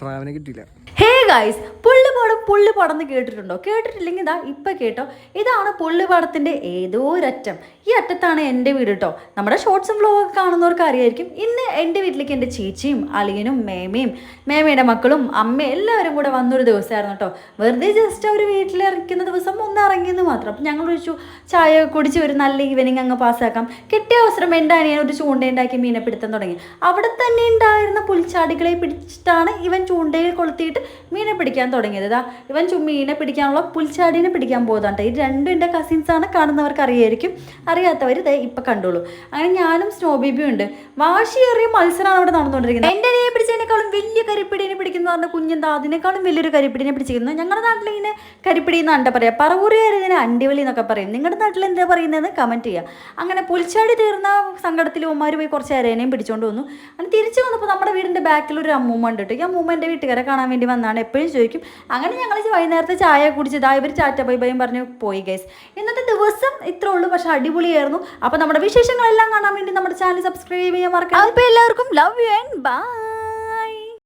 സ്രാവിനെ കിട്ടിയില്ല. Hey guys Pullippadam Pullippadam കേട്ടിട്ടുണ്ടോ? കേട്ടിട്ടില്ലെങ്കിൽ ഇതാ ഇപ്പം കേട്ടോ. ഇതാണ് പുള്ളിപ്പാടത്തിന്റെ ഏതോ ഒരറ്റം. ഈ അറ്റത്താണ് എന്റെ വീട് കേട്ടോ നമ്മുടെ ഷോർട്സും വ്ലോഗൊക്കെ കാണുന്നവർക്ക് അറിയായിരിക്കും. ഇന്ന് എന്റെ വീട്ടിലേക്ക് എന്റെ ചേച്ചിയും അളിയനും മേമയും മേമയുടെ മക്കളും അമ്മയും എല്ലാവരും കൂടെ വന്നൊരു ദിവസമായിരുന്നു കേട്ടോ വെറുതെ ജസ്റ്റ് അവർ വീട്ടിലിറക്കുന്ന ദിവസം ഒന്ന് ഇറങ്ങിയെന്ന് മാത്രം. അപ്പം ഞങ്ങൾ ചോദിച്ചു ചായ കുടിച്ച് ഒരു നല്ല ഈവനിങ് അങ്ങ് പാസ്സാക്കാം കിട്ടിയ അവസരം എന്റെ അനിയൻ ഒരു ചൂണ്ടയുണ്ടാക്കി മീനെ പിടുത്തം തുടങ്ങി. അവിടെ തന്നെ ഉണ്ടായിരുന്ന പുൽച്ചാടികളെ പിടിച്ചിട്ടാണ് ഇവൻ ചൂണ്ടയിൽ കൊളുത്തിയിട്ട് മീനെ പിടിക്കാൻ തുടങ്ങിയത്. ഇതാ ഇവൻ മീനെ പിടിക്കാനുള്ള പുൽച്ചാടിനെ പിടിക്കാൻ പോകുന്നുണ്ട് ഈ രണ്ടും എന്റെ കസിൻസാണ് കാണുന്നവർക്ക് അറിയായിരിക്കും. അറിയാത്തവർ ഇതേ ഇപ്പം കണ്ടോളൂ. അങ്ങനെ ഞാനും സ്നോ ഉണ്ട്. വാശിയേറിയ മത്സരമാണ് അവിടെ നടന്നുകൊണ്ടിരിക്കുന്നത്. എന്റെ പിടിച്ചതിനേക്കാളും വലിയ കരിപ്പിടീനെ പിടിക്കുന്ന പറഞ്ഞ കുഞ്ഞെന്താ അതിനേക്കാളും വലിയൊരു കരിപ്പിടിനെ പിടിച്ചിരിക്കുന്നത്? ഞങ്ങളുടെ നാട്ടിൽ ഇങ്ങനെ കരിപ്പിടി എന്നാണ് പറയാം? പറവൂരുകാർ ഇതിനെ അണ്ടിവലി എന്നൊക്കെ പറയും. നിങ്ങളുടെ നാട്ടിൽ എന്താ പറയുന്നതെന്ന് കമന്റ് ചെയ്യുക അങ്ങനെ പുലിച്ചാടി തീർന്ന സങ്കടത്തിൽ ഉമ്മാർ പോയി കുറച്ച് അരേനയും പിടിച്ചുകൊണ്ട് വന്നു. അങ്ങനെ തിരിച്ചു വന്നപ്പോൾ നമ്മുടെ വീടിന്റെ ബാക്കിൽ ഒരു അമ്മൂമ്മ ഉണ്ട് കേട്ടോ. ഈ അമ്മൂമ്മ എന്റെ വീട്ടുകാരെ കാണാൻ വേണ്ടി വന്നാണ്. എപ്പോഴും ചോദിക്കും അങ്ങനെ ഞങ്ങൾ വൈകുന്നേരത്തെ ചായ കുടിച്ചതാ ഇവർ ചാറ്റ ബൈ ബൈയും പറഞ്ഞു പോയി ഗൈസ് ഇന്നത്തെ ദിവസം ഇത്രേ ഉള്ളൂ പക്ഷേ അടിപൊളിയായിരുന്നു. അപ്പോൾ നമ്മുടെ വിശേഷങ്ങളെല്ലാം കാണാൻ വേണ്ടി നമ്മുടെ ചാനൽ സബ്സ്ക്രൈബ് ചെയ്യാൻ മറക്കാം അപ്പോൾ എല്ലാവർക്കും ലവ് യു ആൻഡ് ബൈ